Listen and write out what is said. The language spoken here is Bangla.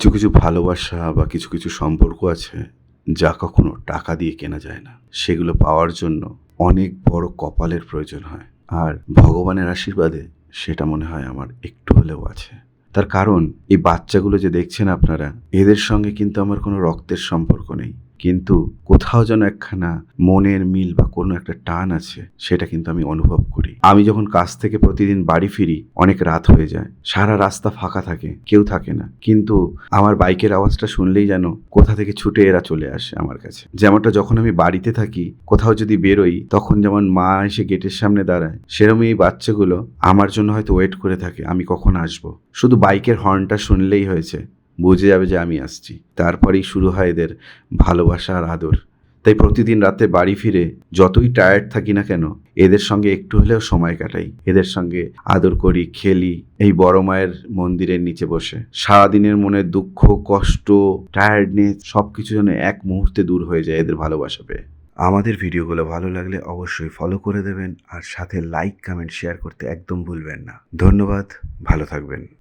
কিছু কিছু ভালোবাসা বা কিছু কিছু সম্পর্ক আছে যা কখনো টাকা দিয়ে কেনা যায় না। সেগুলো পাওয়ার জন্য অনেক বড় কপালের প্রয়োজন হয়। আর ভগবানের আশীর্বাদে সেটা মনে হয় আমার একটু হলেও আছে। তার কারণ, এই বাচ্চাগুলো যে দেখছেন আপনারা, এদের সঙ্গে কিন্তু আমার কোনো রক্তের সম্পর্ক নেই। কিন্তু কোথাও যেন একখানা মনের মিল বা কোনো একটা টান আছে, সেটা কিন্তু আমি অনুভব করি। আমি যখন কাজ থেকে প্রতিদিন বাড়ি ফিরি, অনেক রাত হয়ে যায়, সারা রাস্তা ফাঁকা থাকে, কেউ থাকে না। কিন্তু আমার বাইকের আওয়াজটা শুনলেই যেন কোথা থেকে ছুটে এরা চলে আসে আমার কাছে। যেমনটা যখন আমি বাড়িতে থাকি, কোথাও যদি বেরোই, তখন যেমন মা এসে গেটের সামনে দাঁড়ায় সেরকমই এই বাচ্চাগুলো আমার জন্য হয়তো ওয়েট করে থাকে, আমি কখন আসব? শুধু বাইকের হর্নটা শুনলেই হয়েছে। বুঝে যাবে যে আমি আসছি। তারপরেই শুরু হয় এদের ভালোবাসা আর আদর। তাই প্রতিদিন রাতে বাড়ি ফিরে যতই টায়ার্ড থাকি না কেন, এদের সঙ্গে একটু হলেও সময় কাটাই। এদের সঙ্গে আদর করি, খেলি, এই বড় মায়ের মন্দিরের নিচে বসে। সারাদিনের মনে দুঃখ, কষ্ট টায়ার্ডনেস সব কিছু যেন এক মুহূর্তে দূর হয়ে যায় এদের ভালোবাসা পেয়ে। আমাদের ভিডিওগুলো ভালো লাগলে অবশ্যই ফলো করে দেবেন আর সাথে লাইক কমেন্ট শেয়ার করতে একদম ভুলবেন না। ধন্যবাদ, ভালো থাকবেন।